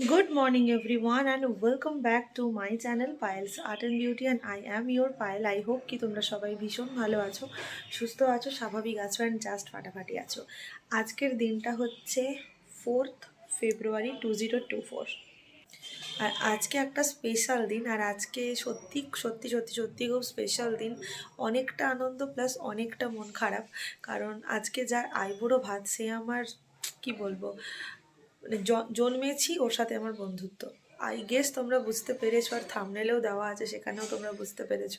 Good morning, everyone, and welcome back to my channel Piles Art and Beauty, and I am your Pile. I hope কি তোমরা সবাই ভীষণ ভালো আছো সুস্থ আছো স্বাভাবিক আছো অ্যান্ড জাস্ট ফাটাফাটি আছো। আজকের দিনটা হচ্ছে fourth February two zero two four আর আজকে একটা স্পেশাল দিন আর আজকে সত্যি সত্যি সত্যি সত্যি খুব স্পেশাল দিন। অনেকটা আনন্দ প্লাস অনেকটা মন খারাপ কারণ আজকে যার আইবুড়ো ভাত সে আমার কি বলব মানে জন্মেছি ওর সাথে আমার বন্ধুত্ব। আই গেস তোমরা বুঝতে পেরেছ আর থামনেলেও দেওয়া আছে, সেখানেও তোমরা বুঝতে পেরেছ।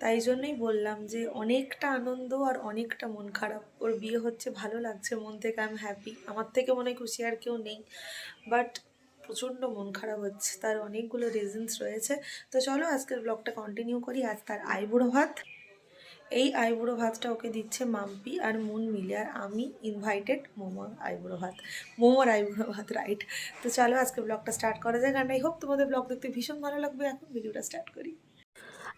তাই জন্যই বললাম যে অনেকটা আনন্দ আর অনেকটা মন খারাপ। ওর বিয়ে হচ্ছে, ভালো লাগছে, মন থেকে আই এম হ্যাপি আমার থেকে মনে হয় খুশি আর কেউ নেই। বাট প্রচণ্ড মন খারাপ হচ্ছে, তার অনেকগুলো রিজনস রয়েছে। তো চলো আজকের ব্লগটা কন্টিনিউ করি। আজ তার আইবুড়ো ভাত। এই আইবুড়ো ভাতটা ওকে দিচ্ছে মাম্পি আর মুন মিলে, আর আমি ইনভাইটেড মোমোর আইবুড়ো ভাত। মোমোর আইবুড়ো ভাত রাইট তো চলো আজকে ব্লগটা স্টার্ট করা যায় কারণ আই হোপ তোমাদের ব্লগ দেখতে ভীষণ ভালো লাগবে। এখন ভিডিওটা স্টার্ট করি।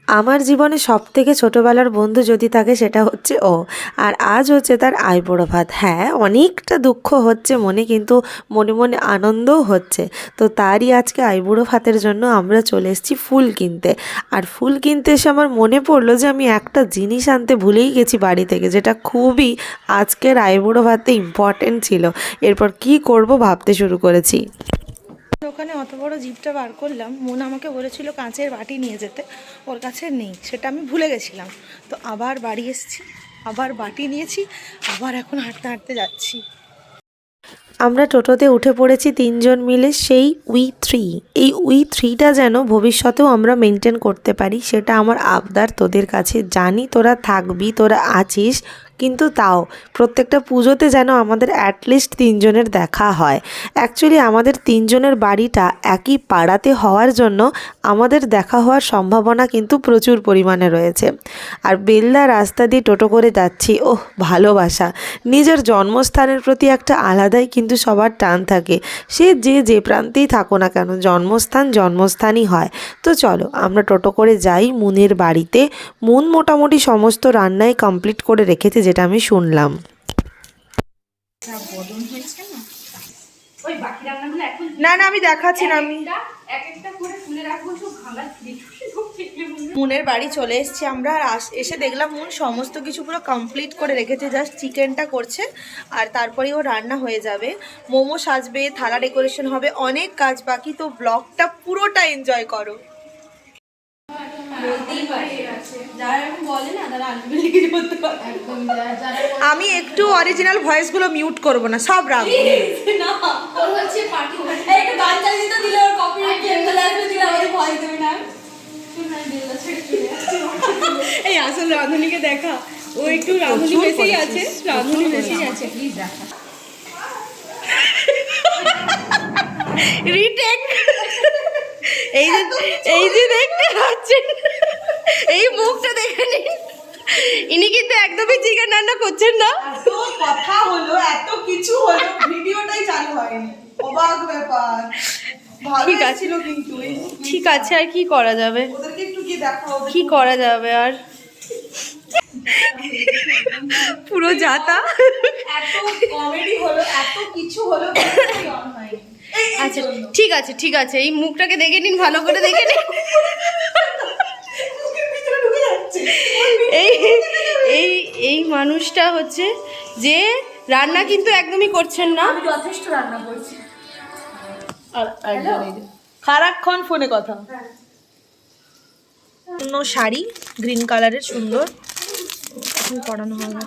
আমার জীবনে সব থেকে ছোটোবেলার বন্ধু যদি থাকে সেটা হচ্ছে ও। আর আজ হচ্ছে তার আইবুড়ো ভাত। হ্যাঁ অনেকটা দুঃখ হচ্ছে, মনে কিন্তু মনে মনে আনন্দও হচ্ছে। তো তারই আজকে আইবুড়ো ভাতের জন্য আমরা চলে এসেছি ফুল কিনতে। আর ফুল কিনতে এসে আমার মনে পড়ল যে আমি একটা জিনিস আনতে ভুলেই গেছি বাড়ি থেকে, যেটা খুবই আজকের আইবুড়ো ভাতে ইম্পর্টেন্ট ছিল। এরপর কি করব ভাবতে শুরু করেছি। ওখানে অত বড় জিপটা বার করলাম, মন আমাকে বলেছিল কাঁচের বাটি নিয়ে যেতে, ওর কাছে নেই, সেটা আমি ভুলে গেছিলাম। তো আবার বাড়ি এসেছি, আবার বাটি নিয়েছি, আবার এখন হাঁটতে হাঁটতে যাচ্ছি। আমরা টোটোতে উঠে পড়েছি তিনজন মিলে সেই উই থ্রি। এই উই থ্রিটা যেন ভবিষ্যতেও আমরা মেনটেন করতে পারি, সেটা আমার আবদার, তোদের কাছে জানি, তোরা থাকবি, তোরা আছিস কিন্তু তাও, প্রত্যেকটা পুজোতে যেন আমাদের অ্যাটলিস্ট তিনজনের দেখা হয়। অ্যাকচুয়ালি আমাদের তিনজনের বাড়িটা একই পাড়াতে হওয়ার জন্য আমাদের দেখা হওয়ার সম্ভাবনা কিন্তু প্রচুর পরিমাণে রয়েছে। আর বেলদা রাস্তা দিয়ে টোটো করে যাচ্ছি, ওহ, ভালোবাসা। নিজের জন্মস্থানের প্রতি একটা আলাদাই কিন্তু সবার টান থাকে। সে যে যে প্রান্তেই থাকো না কেন, জন্মস্থান জন্মস্থানই হয়। তো চলো, আমরা টোটো করে যাই মুনের বাড়িতে। মুন মোটামুটি সমস্ত রান্নাই কমপ্লিট করে রেখেছে যেটা আমি শুনলাম। না না, আমি দেখাচ্ছি না, আমি মনে মুনের বাড়ি চলে এসেছি আমরা, আর এসে দেখলাম মুন সমস্ত কিছু পুরো কমপ্লিট করে রেখেছে জাস্ট চিকেনটা করছে, আর তারপরে ও রান্না হয়ে যাবে। মোমো সাজবে, থালা ডেকোরেশন হবে, অনেক কাজ বাকি, তো ব্লগটা পুরোটা এনজয় করো। যারা এরকম বলে না তারা আলটিমেটলি কিছু করতে পারে একদম আমি একটু অরিজিনাল ভয়েসগুলো মিউট করব না সব রাখব না। ওর হচ্ছে পার্টি একটা গান চালিয়ে দিতে দিলে ওর কপিরাইট ক্লেম চলে আসবে দিলে আমাদের ভয় দেবে না। শুন না দিল্লা ছেড়ে চলে যাচ্ছে। এই আসল রাঁধুনিকে দেখা। ও একটু রাঁধুনি বেশি আছে রাঁধুনি বেশি আছে। প্লিজ দেখা। রিটেক এই যে এই যে দেখতে পাচ্ছেন এই মুখটা দেখে নিন ইনি কিন্তু একদমই চিকেন রান্না করছেন না? এত কথা হলো এত কিছু হলো ভিডিওটাই চালু হয়নি। অবাক ব্যাপার। ঠিক আছে। কিন্তু ঠিক আছে আর কি করা যাবে? ওদেরকে একটু গিয়ে দেখাও কি করা যাবে আর? পুরো যাতা? এত কমেডি হলো এত কিছু হলো ভিডিওটাই on হয়নি। এই এই আচ্ছা ঠিক আছে ঠিক আছে এই মুখটাকে দেখে নিন ভালো করে দেখে নিন। এই এই মানুষটা হচ্ছে যে রান্না কিন্তু একদমই করছেন না। আমি যথেষ্ট রান্না করছি। সারাক্ষণ ফোনে কথা। অন্য শাড়ি গ্রিন কালারের সুন্দর। এখন পরানো হবে।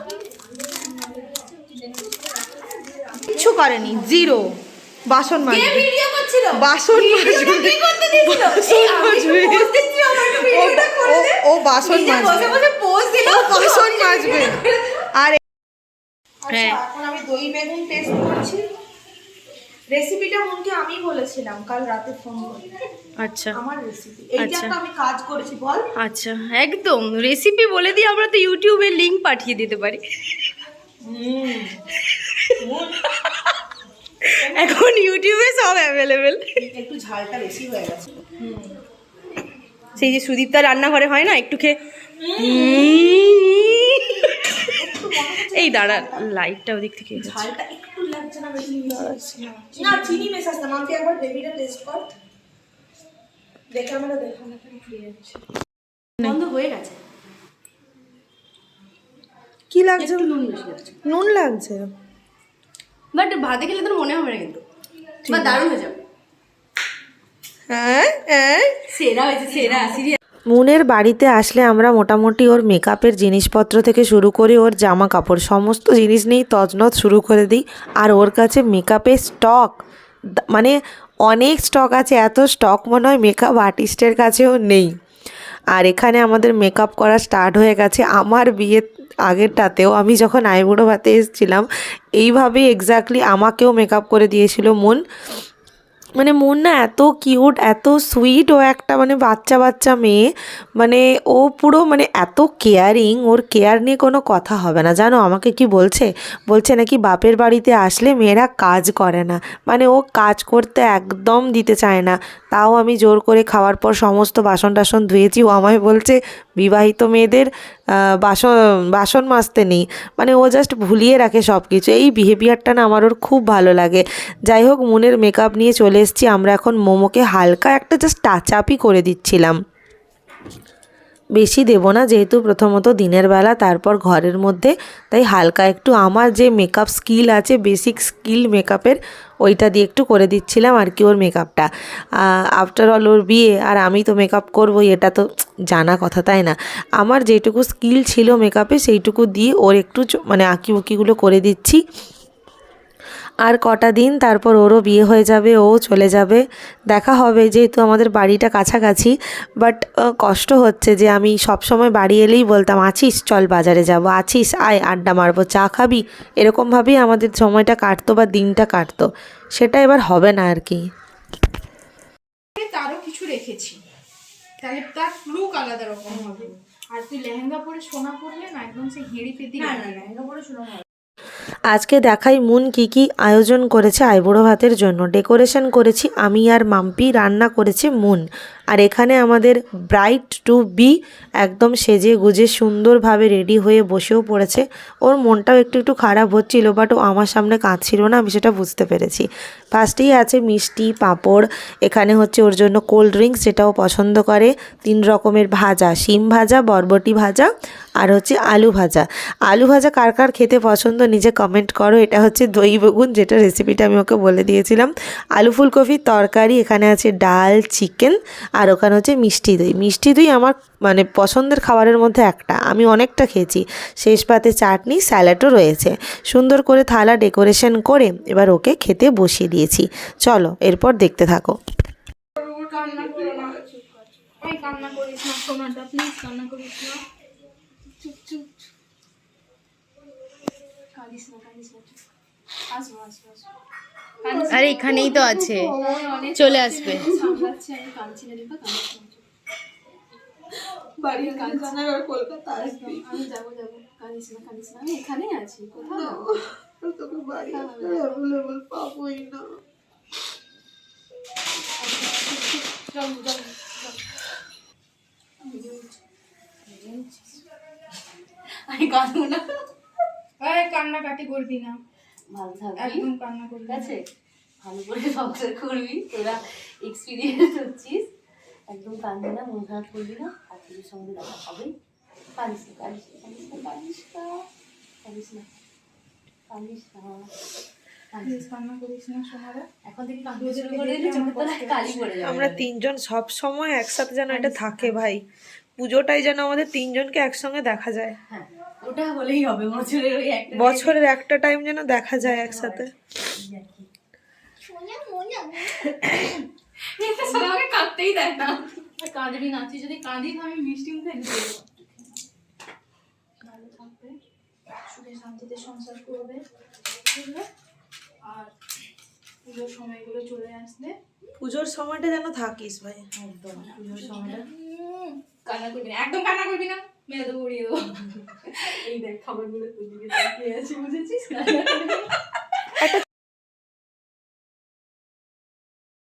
কিচ্ছু করেনি জিরো। বাসন মাজবে। ভিডিও করছিল? বাসন মাজবে। কি করতে দিয়েছিল? ও- বাসন বসে মাজবে। বসে পোজ দিল। বাসন মাজবে। আর। আচ্ছা হ্যাঁ। এখন আমি দই বেগুন টেস্ট করছি। রেসিপিটা মনকে আমি বলেছিলাম কাল রাতে ফোন করে আচ্ছা। আমার রেসিপি এইটা আচ্ছা। তো আমি কাজ করেছি বল। আচ্ছা একদম। রেসিপি বলে দিয়ে আমরা তো ইউটিউবে লিংক পাঠিয়ে দিতে পারি। এখন ইউটিউবে সব অ্যাভেলেবেল একটু ঝালটা বেশি হয়ে গেছে। সেই যে সুদীপ্তা রান্নাঘরে হয় না একটু খেয়ে এই দাঁড়া লাইটটা ওদিক থেকে ঝালটা একটু লাগছে না বেশি না চিনি মেশাস না মাম্পি একবার বেবিটা টেস্ট কর। দেখে আমরা দেখো না ফিরে যাচ্ছে। বন্ধ হয়ে গেছে? কি লাগছে? নুন লাগছে। নুন লাগছে? বাট ভাতে খেলে তোর মনে হবে না কিন্তু। বা দারুণ হয়ে যাবে। হ্যাঁ হ্যাঁ। সেরা হয়েছে সেরা। সিরিয়াস। মুনের বাড়িতে আসলে আমরা মোটামুটি ওর মেকআপের জিনিসপত্র থেকে শুরু করে ওর জামা কাপড় সমস্ত জিনিস নিয়েই তজনজ শুরু করে দিই। আর ওর কাছে মেকআপের স্টক মানে অনেক স্টক আছে এত স্টক মনে হয় মেকআপ আর্টিস্টের কাছেও নেই। আর এখানে আমাদের মেকআপ করা স্টার্ট হয়ে গেছে। আমার বিয়ের আগেরটাতেও আমি যখন আইবুড়ো ভাতে এসেছিলাম, এইভাবেই এক্স্যাক্টলি আমাকেও মেকআপ করে দিয়েছিল মন। মানে মন না এত কিউট এত সুইট ও একটা মানে বাচ্চা বাচ্চা মেয়ে। মানে ও পুরো মানে এত কেয়ারিং ওর কেয়ার নিয়ে কোনো কথা হবে না। জানো আমাকে কি বলছে? বলছে নাকি বাপের বাড়িতে আসলে মেয়েরা কাজ করে না। মানে ও কাজ করতে একদম দিতে চায় না। তাও আমি জোর করে খাওয়ার পর সমস্ত বাসন টাসন ধুয়েছি। ও আমায় বলছে বিবাহিত মেয়েদের বাসন বাসন মাজতে নেই। মানে ও জাস্ট ভুলিয়ে রাখে সব কিছু এই বিহেভিয়ারটা না আমার ওর খুব ভালো লাগে। যাই হোক, মনের মেকআপ নিয়ে চলে এসেছি। আমরা এখন মোমোকে হালকা একটা জাস্ট টাচ আপই করে দিচ্ছিলাম। বেশি দেবো না, যেহেতু প্রথমত দিনের বেলা, তারপর ঘরের মধ্যে। তাই হালকা একটু আমার যে মেকআপ স্কিল আছে বেসিক স্কিল মেকআপের ওইটা দিয়ে একটু করে দিচ্ছিলাম আর কি ওর মেকআপটা আফটার অল ওর বিয়ে, আর আমি তো মেকআপ করবোই, এটা তো জানা কথা, তাই না? আমার যেটুকু স্কিল ছিল মেকআপে সেইটুকু দিয়ে ওর একটু মানে আঁকি উকিগুলো করে দিচ্ছি। আর কটা দিন তারপর ওরও বিয়ে হয়ে যাবে ও চলে যাবে। দেখা হবে যেহেতু আমাদের বাড়িটা কাছাকাছি বাট কষ্ট হচ্ছে যে আমি সব সময় বাড়ি এলেই বলতাম আছিস চল বাজারে যাব। আছিস আয় আড্ডা মারবো চা খাবি। এরকমভাবেই আমাদের সময়টা কাটতো বা দিনটা কাটতো। সেটা এবার হবে না আর কি। তারও কিছু রেখেছি। তাহলে তার লুক আলাদা রকম হবে। আর তুই লেহেঙ্গা পরে সোনা পরলে না একদম সে হেঁড়ি পেতি না না না পরে হয় আজকে দেখাই মুন কি কি আয়োজন করেছে আইবুড়ো ভাতের জন্য। ডেকোরেশন করেছি আমি আর মাম্পি, রান্না করেছে মুন। আর এখানে আমাদের ব্রাইট টু বি একদম সেজে গুজে সুন্দরভাবে রেডি হয়ে বসেও পড়েছে। ওর মনটাও একটু একটু খারাপ হচ্ছিল বাট ও আমার সামনে কাঁদছিল না, আমি সেটা বুঝতে পেরেছি। ফার্স্টেই আছে মিষ্টি, পাঁপড়, এখানে হচ্ছে ওর জন্য কোল্ড ড্রিঙ্কস যেটাও পছন্দ করে। তিন রকমের ভাজা, শিম ভাজা, বরবটি ভাজা আর হচ্ছে আলু ভাজা। আলু ভাজা কার কার খেতে পছন্দ নিজে কমেন্ট করো। এটা হচ্ছে দই বেগুন, যেটা রেসিপিটা আমি ওকে বলে দিয়েছিলাম। আলু ফুলকপির তরকারি, এখানে আছে ডাল চিকেন আর ওখানে হচ্ছে মিষ্টি দই। মিষ্টি দই আমার মানে পছন্দের খাবারের মধ্যে একটা। আমি অনেকটা খেয়েছি। শেষ পাতে চাটনি, স্যালাডও রয়েছে। সুন্দর করে থালা ডেকোরেশন করে এবার ওকে খেতে বসিয়ে দিয়েছি। চলো, এরপর দেখতে থাকো। কান্না করিস না সোনাটা প্লিজ কান্না করিস না। চুপ চুপ কাঁদিস না কাঁদিস না চুপ। আসব আসব আসব। কাঁদিস আরে এখানেই তো আছে। চলে আসবে। না না। বাড়ির আর কলকাতা আসবি আমি যাব যাব। কাঁদিস না কাঁদিস না। আমি এখানেই আছি কোথাও? যাব না। তোকে বাড়ি অ্যাভেলেবল পাবোই না চল চল আমি কাঁদবো না। আরে কান্নাকাটি করবি না। ভালো থাকবি। একদম কান্না করবি আছে? ভালো করে সংসার করবি। তোরা এক্সপিরিয়েন্স হচ্ছিস। একদম কাঁদবি না মন খারাপ করবি না। সঙ্গে দেখা হবে। কাঁদিস না কাঁদিস না কাঁদিস না কাঁদিস না। কাঁদিস না আমরা তিনজন সব সময় একসাথে যেন এটা থাকে ভাই। পুজোটাই যেন আমাদের তিনজনকে একসঙ্গে দেখা যায়। হ্যাঁ। ওটা হলেই হবে বছরের ওই একটা বছরের একটা টাইম যেন দেখা যায় একসাথে। আমাকে কাঁদতেই দেয় না। আর কাঁদবি না তুই যদি কাঁদিস আমি মিষ্টি মুখে দিয়ে ভালো থাকবে সুখে শান্তিতে সংসার করবে আর পুজোর সময়গুলো চলে আসলে পুজোর সময়টা যেন থাকিস ভাই। একদম পুজোর সময়টা। কান্না করবি না একদম কান্না করবি না। মেরে দেবো উড়িয়ে দেবো এই দেখ খাবারগুলো তুই দিকে তাকিয়ে আছি বুঝেছিস না।